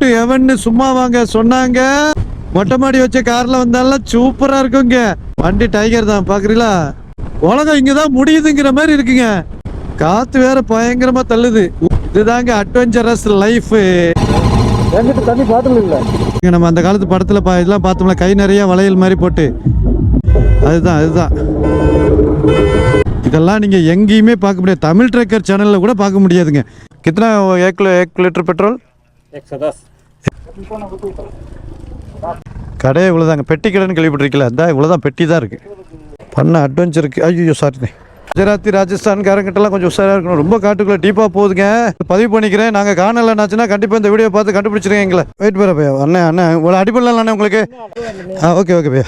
To எவன்னு சும்மா வாங்க சொன்னாங்க. மொட்டை மாடி வச்ச கார்ல வந்தாலும் சூப்பரா இருக்குங்க. வண்டி டைகர் தான் பாக்குறீங்களா? உலகம் இங்கதான் முடியுதுங்கிற மாதிரி இருக்குங்க. காத்து வேற பயங்கரமா தள்ளுது. இதுதாங்க அட்வென்ச்சரஸ் லைஃப் நம்ம அந்த காலத்து படத்துல பா இதெல்லாம் பார்த்தோம்ல கை நிறைய வளையல் மாதிரி போட்டு. அதுதான் அதுதான். இதெல்லாம் நீங்க எங்கேயுமே பார்க்க முடியாது. தமிழ் ட்ரெக்கர் சேனல்ல கூட பார்க்க முடியாதுங்க. கித்தனை ஏக்கு ஏக்கு லிட்டர் பெட்ரோல் એકસો દસ கடை இவ்வளோ பெட்டி கடைன்னு கேள்விப்பட்டிருக்கீங்களா இந்த இவ்வளோ தான் பெட்டி தான் இருக்குது பண்ண அட்வென்ச்சர் இருக்குது ஐயோ சாரி குஜராத்தி ராஜஸ்தான்காரங்கிட்டலாம் கொஞ்சம் உஷாராக இருக்கணும். ரொம்ப காட்டுக்குள்ளே டீப்பாக போகுதுங்க. பதிவு பண்ணிக்கிறேன். நாங்கள் காணலைனாச்சுன்னா கண்டிப்பாக இந்த வீடியோ பார்த்து கண்டுபிடிச்சிருக்கேன் எங்களை. வெயிட் பண்ண பையா. அண்ணன் அண்ணே இவ்வளோ அடிப்படலாம் அண்ணே உங்களுக்கு? ஆ ஓகே ஓகே பையா.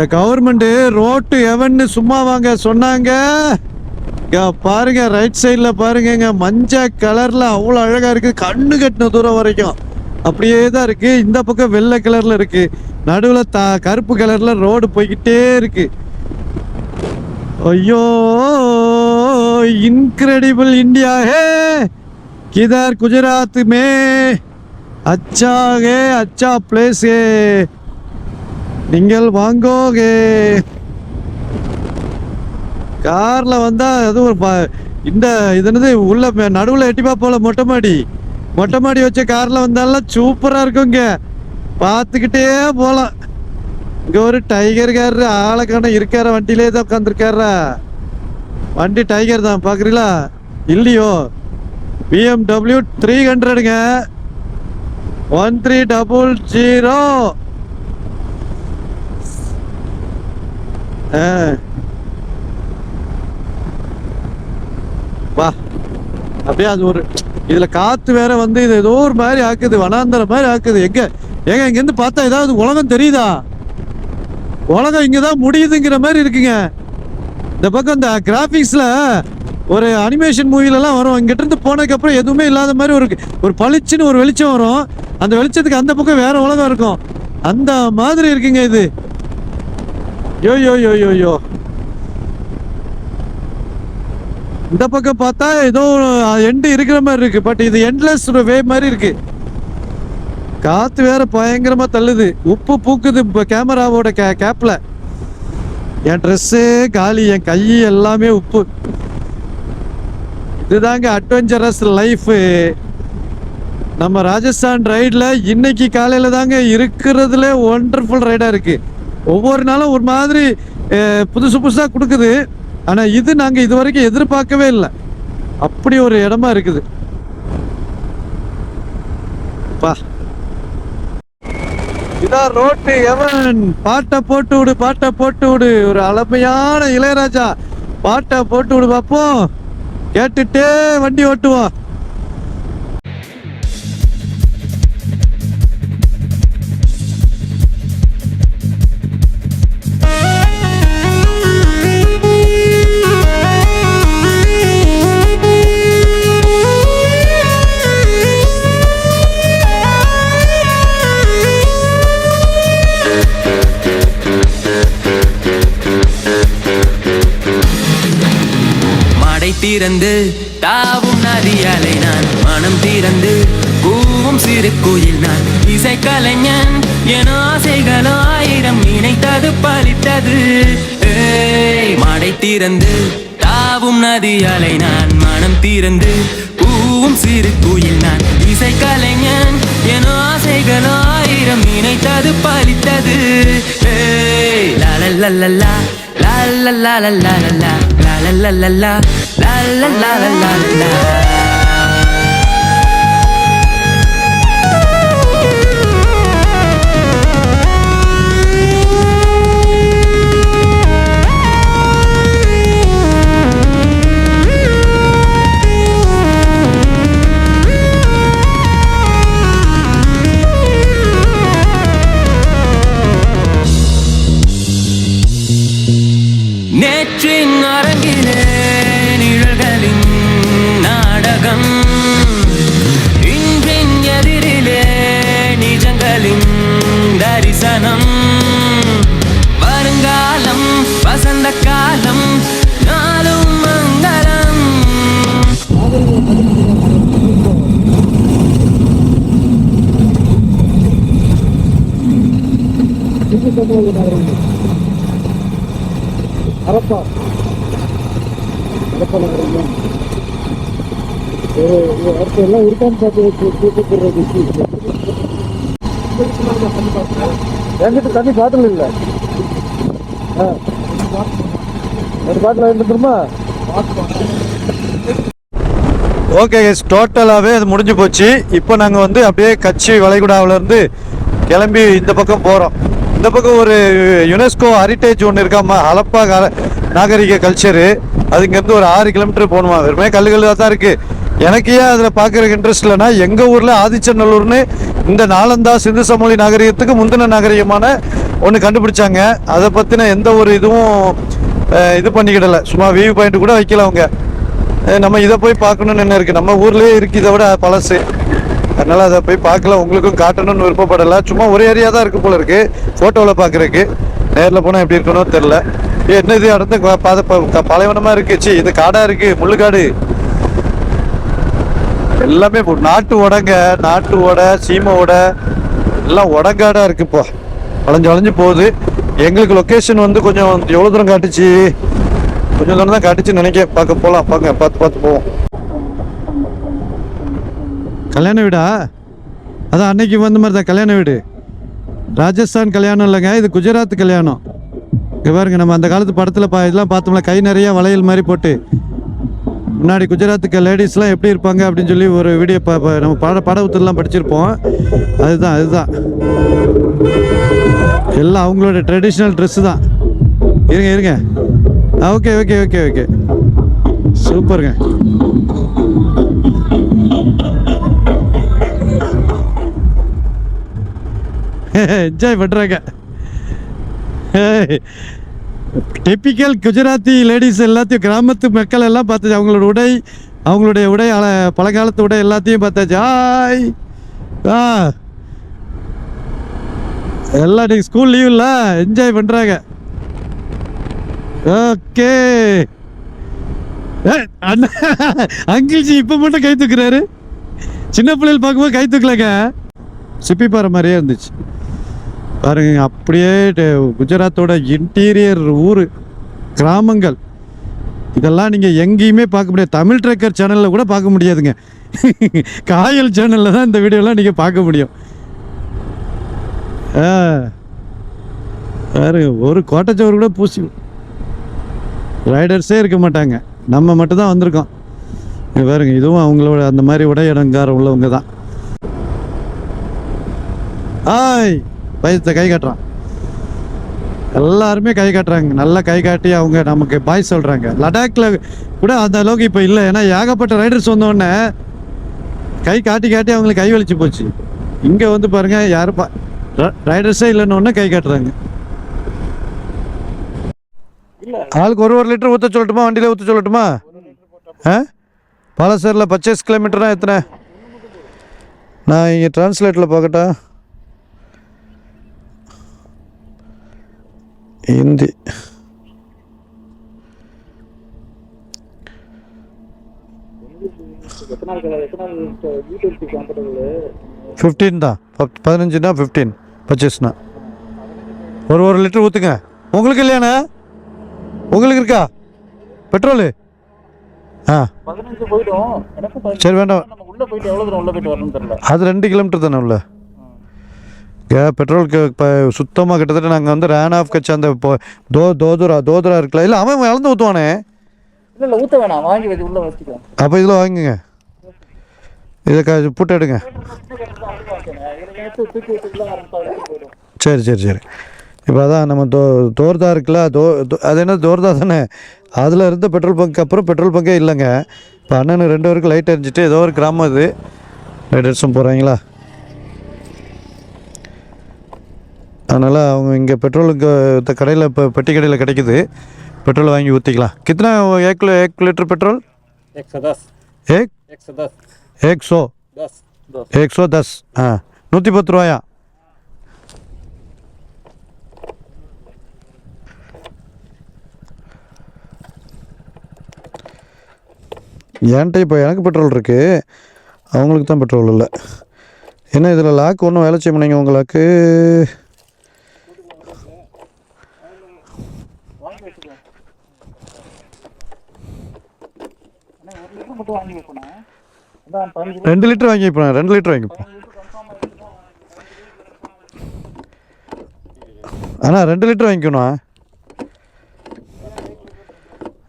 இந்த கவர்மெண்ட்டு ரோட்டு எவன்னு சும்மா வாங்க சொன்னாங்க. பாருங்க ரைட் சைடில் பாருங்கங்க. மஞ்சள் கலரில் அவ்வளோ அழகாக இருக்குது கண்ணு கட்டின தூரம் வரைக்கும். அப்படியே தான் இருக்குது இந்த பக்கம் வெள்ளை கலரில் இருக்குது நடுவில் த கருப்பு கலரில் ரோடு போய்கிட்டே இருக்குது ஐயோ இன்க்ரெடிபிள் இந்தியா ஹே! கிதர் குஜராத் மே. அச்சா ஹே. நீங்கள் வாங்கோகே. கார்ல வந்தா அது ஒரு ப- இந்த இது உள்ள நடுவுல எட்டிப்பா போல மொட்டை மாடி. மொட்டை மாடி வச்ச கார்ல வந்தாலும் சூப்பரா இருக்குங்க. பார்த்துக்கிட்டே போலாம். இங்க ஒரு டைகர் காரு ஆளக்கான இருக்கார வண்டியிலே தான் உட்காந்துருக்காரா வண்டி டைகர் தான் பாக்குறீங்களா? இல்லையோ. பிஎம்டபிள்யூ த்ரீ ஹண்ட்ரடுங்க ஒன் த்ரீ டபுள் ஜீரோ வா. அப்படியே அது ஒரு இதுல காத்து வேற வந்து இது ஏதோ ஒரு மாதிரி ஆக்குது வனாந்தர மாதிரி ஆக்குது. எங்க ஏங்க இங்க இருந்து பார்த்தா ஏதாவது உலகம் தெரியுதா? உலகம் இங்கதான் முடியுதுங்கிற மாதிரி இருக்குங்க. இந்த பக்கம் இந்த கிராபிக்ஸ்ல ஒரு அனிமேஷன் மூவிலலாம் வரும். இங்கிட்ட இருந்து போனதுக்கு அப்புறம் எதுவுமே இல்லாத மாதிரி ஒரு ஒரு பளிச்சுன்னு ஒரு வெளிச்சம் வரும். அந்த வெளிச்சத்துக்கு அந்த பக்கம் வேற உலகம் இருக்கும். அந்த மாதிரி இருக்குங்க இது. யோ யோ யோ யோ யோ. இந்த பக்கம் பார்த்தா ஏதோ எண்டு இருக்கிற மாதிரி இருக்கு. பட் இது எண்ட்லெஸ் வே மாதிரி இருக்கு. காத்து வேற பயங்கரமா தள்ளுது. உப்பு பூக்குது இப்போ கேமராவோட கே கேப்ல என் ட்ரெஸ்ஸு காலி என் கை எல்லாமே உப்பு. இதுதாங்க அட்வென்ச்சரஸ் லைஃப் நம்ம ராஜஸ்தான் ரைடில் இன்னைக்கு காலையில் தாங்க இருக்கிறதுல ஒண்டர்ஃபுல் ரைடாக இருக்குது ஒவ்வொரு நாளும் ஒரு மாதிரி புதுசு புதுசாக கொடுக்குது. ஆனால் இது நாங்கள் இது வரைக்கும் எதிர்பார்க்கவே இல்லை. அப்படி ஒரு இடமா இருக்குது. பா. இதான் ரோட்டு எவன் பாட்டை போட்டு விடு பாட்டை போட்டு விடு. ஒரு அழமையான இளையராஜா. பாட்டை போட்டு விடு பார்ப்போம் கேட்டுட்டே வண்டி ஓட்டுவோம் திறந்து தாவும் நதியாலை நான் மனம் திறந்து கூவும் சிறு கோயில் நான் இசை கலைஞன். என் ஆசைகள் ஆயிரம் நினைத்தது பலித்தது. மடை திறந்து தாவும் நதியாலை நான் மனம் திறந்து பூவும் சிறு கோயில் நான் இசை கலைஞன். என் ஆசைகளோ ஆயிரம் நினைத்தது பலித்தது லலல்லா லலல்லா லலல்லா லலல்லா லலல்லா லலல்லா அரப்பா அரப்பா நகரம் அடுத்து எல்லாம் இருக்கான்னு பார்த்து கூப்பிடுறது என்கிட்ட தண்ணி பாட்டில் இல்லை. ஆ. ரெண்டு பாட்டில் வாங்கிட்டு வந்துருமா ஓகே கைஸ் டோட்டலாகவே அது முடிஞ்சு போச்சு. இப்போ நாங்கள் வந்து அப்படியே கட்சி வளைகுடாவிலேருந்து கிளம்பி இந்த பக்கம் போகிறோம் இந்த பக்கம் ஒரு யுனெஸ்கோ ஹெரிட்டேஜ் ஒன்று இருக்காமா ஹலப்பா கா- நாகரிக கல்ச்சரு அது இங்கேருந்து ஒரு ஆறு கிலோமீட்டர் போகணுமா? வெறுமே கல்லு கல்லாக தான் இருக்குது எனக்கு ஏன் அதில் பார்க்குறக்கு இன்ட்ரெஸ்ட் இல்லைன்னா எங்கள் ஊரில் ஆதிச்சநல்லூர்னு இந்த நாலந்தா சிந்து சமொழி நாகரிகத்துக்கு முந்தின நாகரிகமான ஒன்று கண்டுபிடிச்சாங்க. அதை பற்றின எந்த ஒரு இதுவும் இது பண்ணிக்கிடலை. சும்மா வியூ பாயிண்ட் கூட வைக்கல அவங்க. நம்ம இதை போய் பார்க்கணும்னு என்ன இருக்குது நம்ம ஊர்லேயே இருக்குது இதை விட பழசு. அதனால் அதை போய் பார்க்கல. உங்களுக்கும் காட்டணும்னு விருப்பப்படலை. சும்மா ஒரு ஏரியா தான் இருக்குது போல இருக்குது ஃபோட்டோவில் பார்க்குறக்கு நேரில் போனால் எப்படி இருக்கணும் தெரில என்னது என்ன இது? அடுத்த ப- ப- பாலைவனமாக இருக்குது சி இது காடாக இருக்குது முள்ளுக்காடு. எல்லாமே நாட்டு உடங்க நாட்டு உடை சீமை உடை எல்லாம் உடங்காடாக இருக்கு இப்போ. வளைஞ்சு வளைஞ்சு போகுது. எங்களுக்கு லொக்கேஷன் வந்து கொஞ்சம் எவ்வளோ தூரம் காட்டுச்சு? கொஞ்சம் தூரம் தான் காட்டுச்சுன்னு நினைக்க பார்க்க போகலாம் பார்க்க பார்த்து பார்த்து போவோம். கல்யாண வீடா? அதான் அன்னைக்கு வந்த மாதிரி தான். கல்யாண வீடு. ராஜஸ்தான் கல்யாணம் இல்லைங்க. இது குஜராத் கல்யாணம். இங்கே பாருங்க நம்ம அந்த காலத்து படத்தில் பா இதெல்லாம் பார்த்தோம்ல கை நிறைய வளையல் மாதிரி போட்டு. முன்னாடி குஜராத்துக்கு லேடிஸ்லாம் எப்படி இருப்பாங்க அப்படின்னு சொல்லி ஒரு வீடியோ பா நம்ம பட பாடபுத்தெல்லாம் படிச்சிருப்போம். அதுதான் அதுதான். எல்லாம் அவங்களோட ட்ரெடிஷ்னல் ட்ரெஸ்ஸு தான். இருங்க இருங்க. ஓகே ஓகே ஓகே ஓகே சூப்பருங்க என்ஜாய் பண்ணுறாங்க டிப்பிக்கல் குஜராத்தி லேடிஸ் எல்லாத்தையும் கிராமத்து மக்கள் எல்லாம் பார்த்தாச்சு. அவங்களோட உடை அவங்களுடைய உடை அல- பழங்காலத்து உடை எல்லாத்தையும் பார்த்தாச்சு. ஹாய் ஆ. எல்லாம் நீங்கள் ஸ்கூல் லீவ் என்ஜாய் பண்ணுறாங்க ஓகே அண்ணா அங்கிள்ஜி இப்போ மட்டும் கை தூக்குறாரு. சின்ன பிள்ளைகள் பார்க்கும்போது கை தூக்கலங்க. சிப்பி பாறை மாதிரியே இருந்துச்சு. பாருங்க அப்படியே குஜராத்தோட இன்டீரியர் ஊர் கிராமங்கள். இதெல்லாம் நீங்கள் எங்கேயுமே பார்க்க முடியாது. தமிழ் ட்ரெக்கர் சேனலில் கூட பார்க்க முடியாதுங்க. காயல் சேனலில் தான் இந்த வீடியோலாம் நீங்கள் பார்க்க முடியும். பாருங்க ஒரு கோட்டைச்சவர் கூட பூசி ரைடர்ஸே இருக்க மாட்டாங்க. நம்ம மட்டும்தான் வந்திருக்கோம். பாருங்க இதுவும் அவங்களோட அந்த மாதிரி உடையடங்கார உள்ளவங்க தான். ஆய்! பயத்தை கை காட்டுறான். எல்லாருமே கை காட்டுறாங்க. நல்லா கை காட்டி அவங்க நமக்கு பாய் சொல்கிறாங்க லடாக்ல கூட அந்த அளவுக்கு இப்போ இல்லை. ஏன்னா ஏகப்பட்ட ரைடர்ஸ் வந்தோடனே கை காட்டி காட்டி அவங்களுக்கு கை வலிச்சு போச்சு. இங்கே வந்து பாருங்கள் யாரும் பா ரைடர்ஸே இல்லைன்னு கை காட்டுறாங்க. ஆளுக்கு ஒரு ஒரு லிட்டர் ஊற்ற சொல்லட்டுமா? வண்டியில் ஊற்ற சொல்லட்டுமா? ஆ? பாலசரில் பர்ச்சேஸ் கிலோமீட்டர்னா எத்தனை? நான் இங்கே டிரான்ஸ்லேட்டில் பார்க்கட்டா? ஹிந்தி ஃபிஃப்டீன் தான் பத்- பதினஞ்சுனா ஃபிஃப்டீன் பர்ச்சேஸ்னா ஒரு ஒரு லிட்டர் ஊற்றுங்க உங்களுக்கு இல்லையாண்ணா உங்களுக்கு இருக்கா? பெட்ரோலு? ஆ. சரி வேண்டாம். அது ரெண்டு கிலோமீட்டர் தானே உள்ள? ஏ பெட்ரோலுக்கு இப்போ சுத்தமாக கிட்டத்தட்ட நாங்கள் வந்து ரேன் ஆஃப் கட்சி அந்த இப்போ தோ தோதுரா தோதுரா இருக்குல்ல? இல்லை அவன் இழந்து ஊற்றுவானே இல்ல இல்ல ஊத்த வேணாம். வாங்கி வச்சு உள்ள வச்சுக்கோ அப்போ இதில் வாங்குங்க. இதை க புட்டு எடுங்க. வச்சுக்கலாம் சரி சரி சரி. இப்போ அதான் நம்ம தோ தோர்தா இருக்குல்ல? தோ அது என்ன தோர்தா தானே? அதில் இருந்த பெட்ரோல் பங்க் அப்புறம் பெட்ரோல் பங்கே இல்லைங்க. இப்போ அண்ணனுக்கு ரெண்டு பேருக்கு லைட் எரிஞ்சிட்டு ஏதோ ஒரு கிராமம் இது லைட் அடிச்சும் போகிறாங்களா அதனால் அவங்க இங்கே பெட்ரோலுக்கு கடையில் இப்போ பெட்டி கடையில் கிடைக்குது. பெட்ரோல் வாங்கி ஊற்றிக்கலாம் का कितना एक किलो एक लीटर पेट्रोल एक सौ दस தஸ் ஆ. நூற்றி பத்து ரூபாயா? सौ இப்போ எனக்கு பெட்ரோல் இருக்குது அவங்களுக்கு தான் பெட்ரோல் இல்லை. ஏன்னா இதில் லாக் ஒன்றும் வேலை செய்ய முடியுங்க உங்களுக்கு மட்டும் வாங்கி பதினஞ்சு ரெண்டு லிட்டர் வாங்கி போனேன் ரெண்டு லிட்டர் வாங்கி அண்ணா ரெண்டு லிட்டர் வாங்கிக்கணும்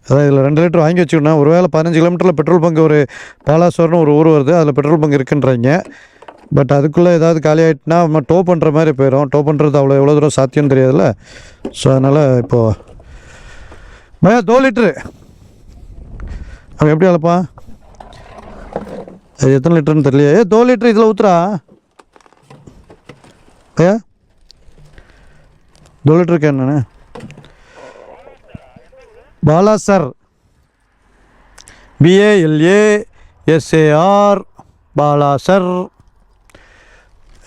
அதான் இதில் ரெண்டு லிட்டர் வாங்கி வச்சுக்கணும் ஒருவேளை பதினஞ்சு கிலோமீட்டரில் பெட்ரோல் பங்க் ஒரு பாலாசோர்னு ஒரு ஊர் வருது அதில் பெட்ரோல் பங்க் இருக்குன்றாங்க. பட் அதுக்குள்ளே ஏதாவது காலி ஆகிட்டுனா நம்ம டோ பண்ணுற மாதிரி போயிடும் டோ பண்ணுறது அவ்வளோ எவ்வளோ தூரம் சாத்தியம்னு தெரியாதுல்ல. ஸோ அதனால் இப்போது பையா தோ லிட்ரு அவன் எப்படி அளப்பான் அது எத்தனை லிட்டர்னு தெரியலையே. ஏ தோ லிட்டர் இதில் ஊற்றுறா ஐயா. தோ litre கேண்ணே Bala sir. B A L A S A R Bala sir.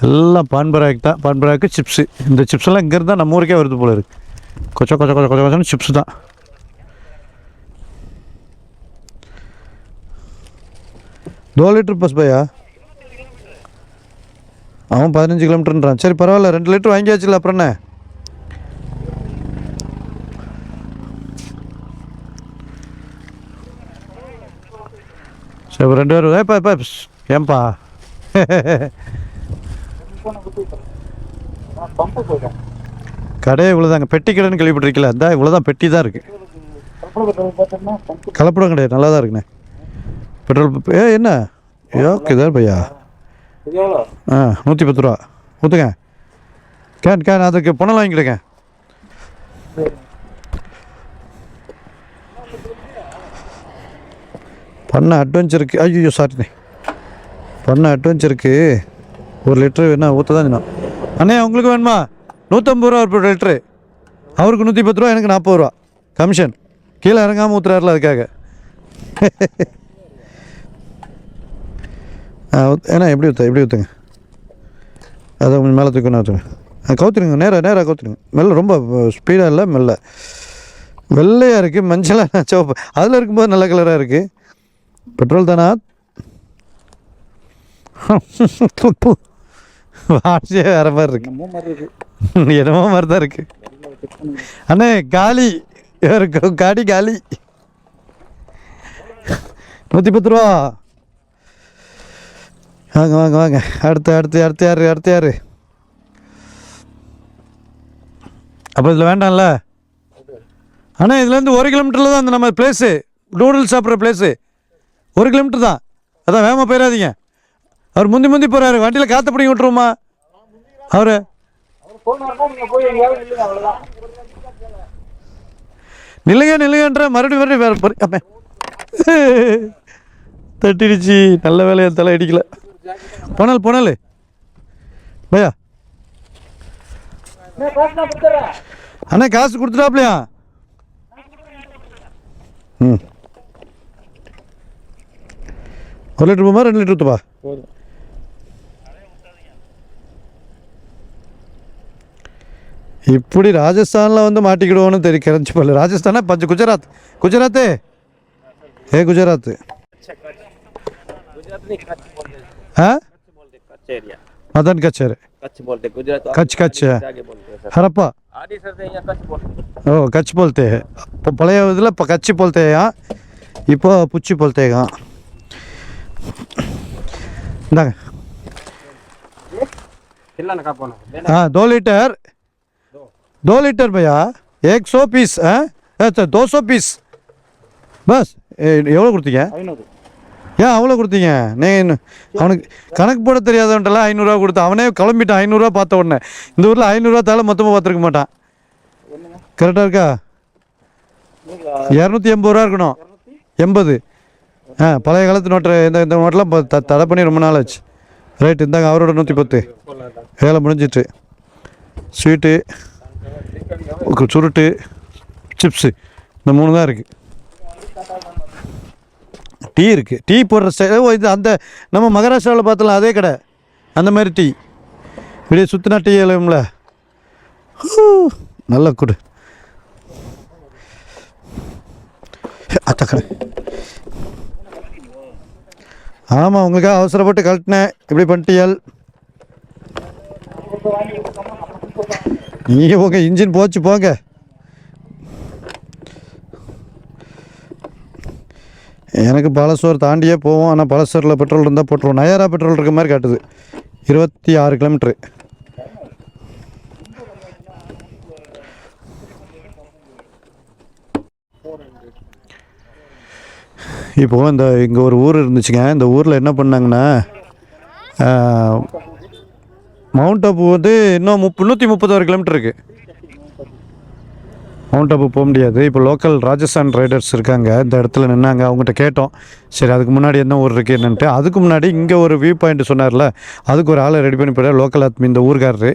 எல்லாம் பான்பராக் தான். பான்பராக்கு சிப்ஸு. இந்த சிப்ஸ் எல்லாம் இங்கேருந்து தான் நம்ம ஊருக்கே வருது போல இருக்குது கொச்ச கொச்ச கொச்ச கொச்ச கொச்சன்னு சிப்ஸ் தான். தோ லிட்டர் பஸ் பையா அவன் பதினஞ்சு கிலோமீட்டர்ன்றான். சரி பரவாயில்ல ரெண்டு லிட்டர் வாங்கியாச்சுல அப்புறம் என்ன? சரி ரெண்டு பேரும் ஏப்பா இப்போ ஏன்பா? கடையே இவ்வளோதாங்க பெட்டி கடைன்னு கேள்விப்பட்டிருக்கீங்களா இந்த இவ்வளோதான் பெட்டி தான் இருக்குது கலப்படம் கிடையாது நல்லா தான் இருக்குண்ணே. பெட்ரோல் பம்ப் ஏ என்ன? ஓகே தான் பையா? ஆ நூற்றி பத்து ரூபா. ஊற்றுங்க கேன் கேன் அதுக்கு பணம் வாங்கிக்கிடுங்க பண்ண அட்வென்ச்சருக்கு ஐயோ சாரி பண்ண அட்வென்ச்சருக்கு ஒரு லிட்டரு வேணா ஊற்ற தான் சொன்னோம் அண்ணே உங்களுக்கு வேணுமா? நூற்றம்பது ரூபா ஒரு லிட்ரு அவருக்கு நூற்றி பத்து ரூபா எனக்கு நாற்பது ரூபா. கமிஷன். கீழே இறங்காமல் ஊற்றுறாருல அதுக்காக. ஏண்ணா எப்படி ஊற்ற எப்படி ஊற்றுங்க அதை கொஞ்சம் மேலே தூக்கணும் ஊற்றுங்க கவுத்துருங்க நேராக நேராக கவுத்துருங்க மெல்ல ரொம்ப ஸ்பீடாக இல்லை மெல்ல. வெள்ளையாக இருக்குது மஞ்சளாக சிவப்பு. அதில் இருக்கும்போது நல்ல கலராக இருக்குது பெட்ரோல் தானா? வாட்சியே வேறு மாதிரி இருக்கு. என்னமோ மாதிரி தான் இருக்குது அண்ணே காலி. இவருக்கு காடி காலி. நூற்றி பத்து ரூபா. வாங்க வாங்க வாங்க. அடுத்து அடுத்து அடுத்து யார் அடுத்து யார்? அப்போ இதில் வேண்டாம்ல? அண்ணா இதுலேருந்து ஒரு கிலோமீட்டரில் தான் அந்த நம்ம பிளேஸு நூடுல்ஸ் சாப்பிட்ற பிளேஸு ஒரு கிலோமீட்டர் தான். அதான் வேகமாக போயிடாதீங்க அவர் முந்தி முந்தி போகிறாரு வண்டியில் காற்று பிடிங்கி விட்டுருவோமா? அவர்? நில்லுங்க நில்லுங்கன்ற மறுபடியும் மறுபடியும் வேறு தட்டிடுச்சு. நல்ல வேலையை தலை அடிக்கலை. போனல் போனல். பையா. அண்ணா காசு கொடுத்துட்டாப்லையா? ம். ஒரு லிட்டர் போமா ரெண்டு லிட்டர் ஊற்றுப்பா போதும். இப்படி ராஜஸ்தானில் வந்து மாட்டிக்கிடுவோன்னு தெரியும் கிடச்சி போல. ராஜஸ்தானா? பஞ்சு குஜராத். குஜராத்து? ஏ குஜராத் गुजरात नहीं कच्छ बोलते ஆ कच्छ बोलते कच्छ एरिया மதன் கச்சேரி कच्छ बोलते गुजरात कच्छ कच्छ है आगे बोलते हैं सर ஹரப்பா आदि सर से यहाँ कच्छ बोलते ஓ கட்ச் போல்தே இப்போ பழைய இதில் இப்போ கச்சி போல்தேயா இப்போ புச்சி போல்தேகா இந்தாங்க चिल्ला ना बोलो हाँ दो लीटर दो लीटर भैया एक सौ पीस हाँ अच्छा दो सौ पीस பஸ் எவ்வளோ கொடுத்தீங்க ஐநூறு ஏன் அவ்வளோ கொடுத்தீங்க? நீங்கள் அவனுக்கு கணக்கு போட தெரியாதவன்ட்டெல்லாம் ஐநூறுரூவா கொடுத்து அவனே கிளம்பிட்டான் ஐநூறுரூவா பார்த்த உடனே. இந்த ஊரில் ஐநூறுரூவா தால மொத்தமாக பார்த்துருக்க மாட்டான். கரெக்டாக இருக்கா? இரநூத்தி எண்பது ரூபா இருக்கணும். எண்பது. ஆ பழைய காலத்து நோட்டு இந்த இந்த நோட்டெலாம் த தடை பண்ணி ரொம்ப நாள் ஆச்சு. ரைட் இந்தாங்க அவரோட நூற்றி பத்து. வேலை முடிஞ்சிட்டு. ஸ்வீட்டு சுருட்டு சிப்ஸு இந்த மூணு தான் இருக்குது டீ இருக்குது டீ போடுற ஓ இது அந்த நம்ம மகாராஷ்டிராவில் பார்த்தலாம் அதே கடை. அந்த மாதிரி டீ. இப்படியே சுற்றினா டீ இல்லைங்கள நல்லா கொடு. அத்த கடை. ஆமாம் உங்களுக்காக அவசரப்பட்டு கழட்டினேன். இப்படி பண்ணிட்டியால்? நீங்கள் போங்க இன்ஜின் போச்சு போங்க. எனக்கு பழசூர் தாண்டியே போவோம். ஆனால் பழசூரில் பெட்ரோல் இருந்தால் போட்டுருவோம். நயாரா பெட்ரோல் இருக்க மாதிரி காட்டுது. இருபத்தி ஆறு கிலோமீட்ரு இப்போது இந்த இங்கே ஒரு ஊர் இருந்துச்சுங்க. இந்த ஊரில் என்ன பண்ணாங்கன்னா மவுண்ட் அப்பு வந்து இன்னும் முப் நூற்றி முப்பத்தாறு கிலோமீட்டர் இருக்குது மவுண்ட் அப்பு போக முடியாது. இப்போ லோக்கல் ராஜஸ்தான் ரைடர்ஸ் இருக்காங்க. இந்த இடத்துல நின்னாங்க. அவங்ககிட்ட கேட்டோம். சரி அதுக்கு முன்னாடி என்ன ஊர் இருக்குது என்னன்ட்டு. அதுக்கு முன்னாடி இங்கே ஒரு வியூ பாயிண்ட் சொன்னார்ல. அதுக்கு ஒரு ஆளை ரெடி பண்ணி போயிட்டார். லோக்கல் ஆத்மி இந்த ஊர்காரரு.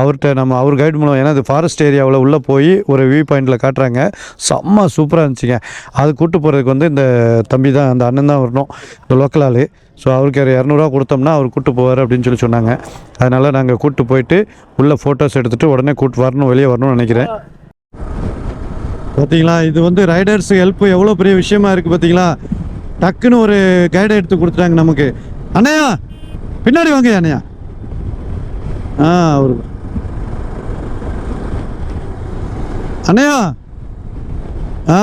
அவர்கிட்ட நம்ம அவர் கைடு மூலம் ஏன்னா அது ஃபாரஸ்ட் ஏரியாவில் உள்ளே போய் ஒரு வியூ பாயிண்டில் காட்டுறாங்க. செம்ம சூப்பராக இருந்துச்சுங்க. அது கூப்பிட்டு போகிறதுக்கு வந்து இந்த தம்பி தான் அந்த அண்ணன் தான் வரணும். இந்த லோக்கல் ஆள். ஸோ அவருக்கு ஒரு இரநூறுவா கொடுத்தோம்னா அவர் கூப்பிட்டு போவார் அப்படின்னு சொல்லி சொன்னாங்க. அதனால் நாங்கள் கூட்டு போயிட்டு உள்ளே ஃபோட்டோஸ் எடுத்துகிட்டு உடனே கூப்பிட்டு வரணும் வெளியே வரணும்னு நினைக்கிறேன். பார்த்தீங்களா இது வந்து ரைடர்ஸ் ஹெல்ப் எவ்வளோ பெரிய விஷயமா இருக்குது பார்த்தீங்களா டக்குன்னு ஒரு கைடை எடுத்து கொடுத்துட்டாங்க நமக்கு. அண்ணையா பின்னாடி வாங்க அண்ணையா ஆ அவரு அண்ணையா ஆ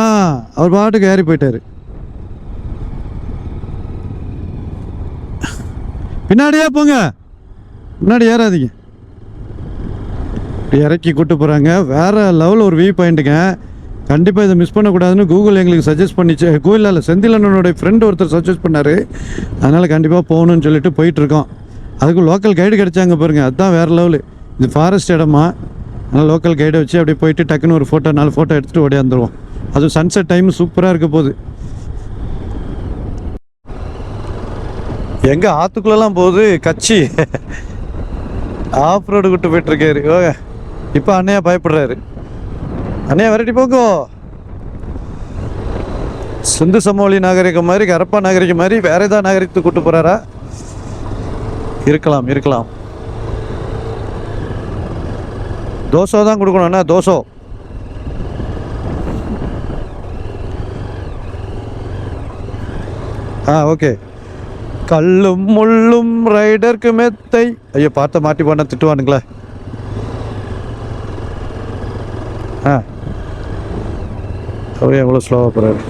அவர் பாட்டுக்கு ஏறி போயிட்டாரு. பின்னாடியே போங்க. முன்னாடி ஏறாதீங்க. இறக்கி கூட்டு போகிறாங்க வேறு லெவல் ஒரு வியூ பாயிண்ட்டுங்க கண்டிப்பாக இதை மிஸ் பண்ணக்கூடாதுன்னு கூகுள் எங்களுக்கு சஜஸ்ட் பண்ணிச்சு. கூகுளில் இல்லை செந்திலண்ணனோட ஃப்ரெண்ட் ஒருத்தர் சஜஸ்ட் பண்ணார். அதனால் கண்டிப்பாக போகணும்னு சொல்லிட்டு போயிட்டுருக்கோம். அதுக்கு லோக்கல் கைடு கிடைச்சாங்க பாருங்கள் அதுதான் வேறு லெவலு இது ஃபாரஸ்ட் இடமா? அதனால் லோக்கல் கைடை வச்சு அப்படியே போயிட்டு டக்குன்னு ஒரு ஃபோட்டோ நாலு ஃபோட்டோ எடுத்துகிட்டு ஓடியாந்துருவோம் அதுவும் சன்செட் டைம் சூப்பராக இருக்க போகுது. எங்கே ஆற்றுக்குள்ளெல்லாம் போகுது? கட்சி ஆஃப் ரோடு விட்டு போயிட்டுருக்காரு. ஓ இப்போ அண்ணையா பயப்படுறாரு. அண்ணே விரட்டி போக்கோ சிந்து சமோலி நாகரிகம் மாதிரி கரப்பா நாகரிகம் மாதிரி வேற ஏதாவது நாகரிகத்துக்கு கூட்டு போறாரா? இருக்கலாம் இருக்கலாம். தோசை தான் கொடுக்கணும் தோசை. ஆ ஓகே. கல்லும் முள்ளும் ரைடருக்கு மெத்தை. ஐயோ பார்த்த மாட்டி பண்ண திட்டுவானுங்களே. ஆ. அவரே எவ்வளோ ஸ்லோவாக போகிறாரு?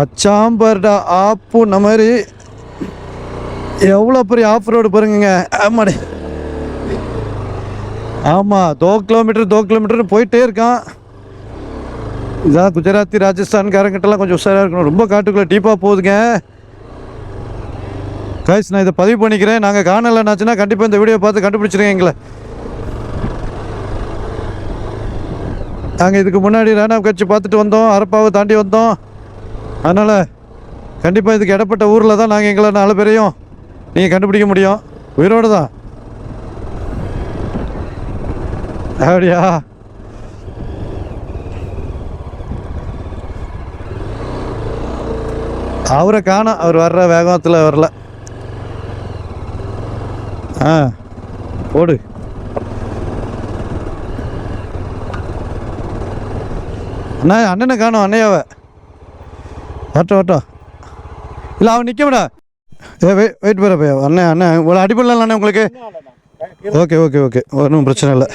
அச்சாம்பர்டா ஆப்பு இந்த மாதிரி எவ்வளோ பெரிய ஆஃப் ரோடு பாருங்க ஆமாடி. ஆமாம் தோ கிலோமீட்டர் தோ கிலோமீட்டர்னு போயிட்டே இருக்கான். இதான் குஜராத்தி ராஜஸ்தான்காரங்கிட்டலாம் கொஞ்சம் உஷாராக இருக்கணும். ரொம்ப காட்டுக்குள்ளே டீப்பாக போகுதுங்க. கைஸ் நான் இதை பதிவு பண்ணிக்கிறேன். நாங்கள் காணலைனாச்சுன்னா கண்டிப்பாக இந்த வீடியோ பார்த்து கண்டுபிடிச்சிருங்க எங்களை. நாங்கள் இதுக்கு முன்னாடி ராணாவ் கட்சி பார்த்துட்டு வந்தோம். அரப்பாவை தாண்டி வந்தோம். அதனால் கண்டிப்பாக இதுக்கு இடப்பட்ட ஊரில் தான் நாங்கள் எங்களை நாலு பேரையும் நீங்கள் கண்டுபிடிக்க முடியும். உயிரோடு தான். அப்படியா அவரை காணோம். அவர் வர்ற வேகத்தில் வரல. ஆ போடு அண்ணா அண்ணனை காணோம் அண்ணையாவை வரட்டும் வரட்டும். இல்லை அவன் நிற்க விடா ஏ வெயிட் வெயிட் பண்ண பையா. அண்ணன் அண்ணன் இவ்வளோ அடிப்படலாம் அண்ணன் உங்களுக்கு? Okay okay okay. ஒன்றும் பிரச்சனை இல்லை.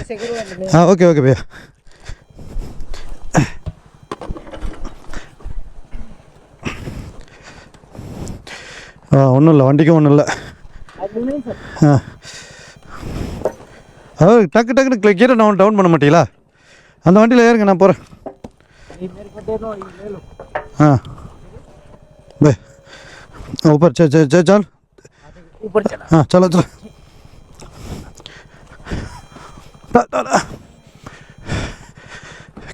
ஆ ஓகே ஓகே பையா. ஆ ஒன்றும் இல்லை வண்டிக்கும் ஒன்றும் இல்லை ஆ அதாவது டக்கு டக்குன்னு கீரை நான் டவுன் பண்ண மாட்டீங்களா அந்த வண்டியில் ஏறுங்க நான் போகிறேன் हाँ बे ऊपर चल चल चल चल ऊपर चला हाँ चलो चलो ட- ட- ட.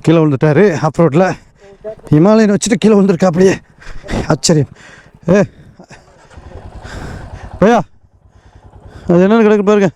கீழே விழுந்துட்டாரு ஆஃப் ரோட்டில் ஹிமாலயன் வச்சுட்டு கீழே விழுந்துருக்கா அப்படியே ஆச்சரியம் ஏ பையா அது என்னென்னு கிடக்கு பாருங்க.